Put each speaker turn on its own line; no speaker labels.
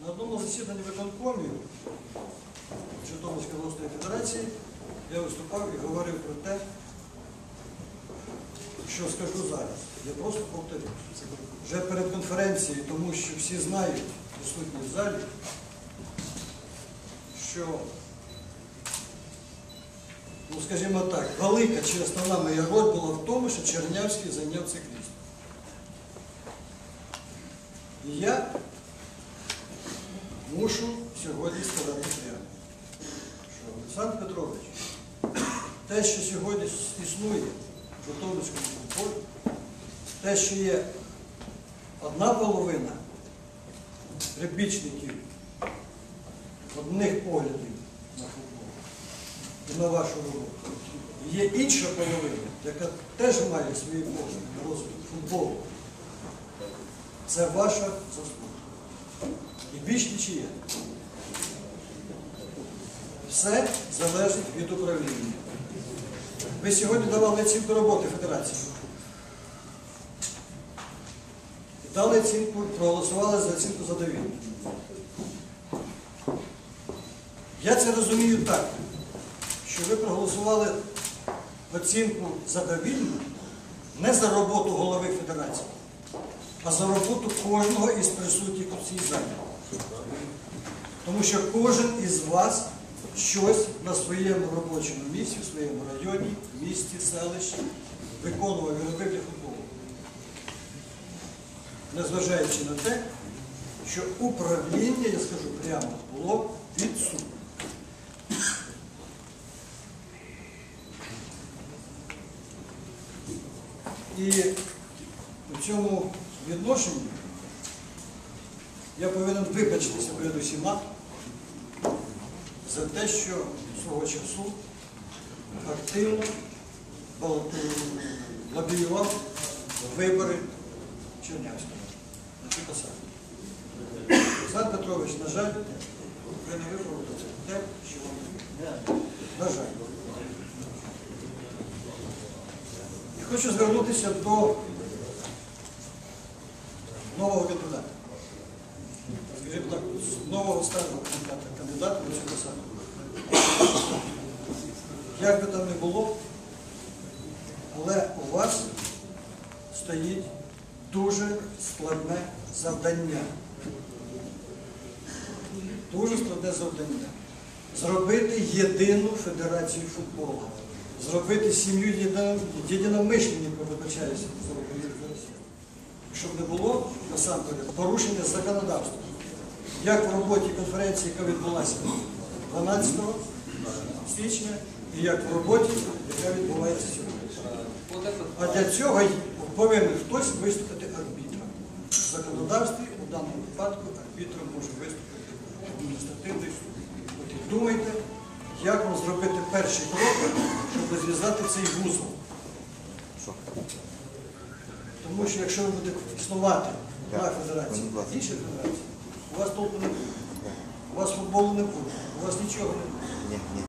На одному засіданні виконкомів Житомирської обласної федерації я виступав і говорив про те, що скажу зараз. Я просто повторю. Вже перед конференцією, тому що всі знають, присутні в залі, що, ну скажімо так, велика чи основна моя роль була в тому, що Чернявський зайняв це крісло. І я мушу сьогодні сказати прямо, що Олександр Петрович, те, що сьогодні існує в Житомирському футболі, те, що є одна половина прибічників одних поглядів на футбол і на вашу роботу, є інша половина, яка теж має свої погляди на розвиток футболу. Це ваша заслуга. І більш нічия. Все залежить від управління. Ви сьогодні давали оцінку роботи Федерації. Дали оцінку, проголосували за оцінку задовільну. Я це розумію так, що ви проголосували оцінку задовільну не за роботу голови Федерації, а за роботу кожного із присутніх. Тому що кожен із вас щось на своєму робочому місці, в своєму районі, місті, селищі виконував і робив для футболу. Незважаючи на те, що управління, я скажу прямо, було відсутнє. І у цьому відношенні я повинен вибачитися перед усіма за те, що свого часу активно лобіював вибори Чернявського на цю посаду. Олександр Петрович, на жаль, ви не виправили те, що вам на жаль. І хочу звернутися до нового кандидата. З нового старого кандидата, на цю посаду. Як би там не було, але у вас стоїть дуже складне завдання. Дуже складне завдання. Зробити єдину федерацію футболу. Зробити сім'ю єдино- єдиномишленників, вибачаюся. Щоб не було насамперед порушення законодавства. Як в роботі конференції, яка відбулася 12 січня, і як в роботі, яка відбувається сьогодні. А для цього повинен хтось виступити арбітром. В законодавстві у даному випадку арбітром може виступити адміністративний суд. От і думайте, як вам зробити перші кроки, щоб розв'язати цей вузол. Тому що якщо ви будете існувати на федерації, інші федерації, у вас толку не буде. У вас футболу не буде, у вас нічого не буде.
Ні, ні.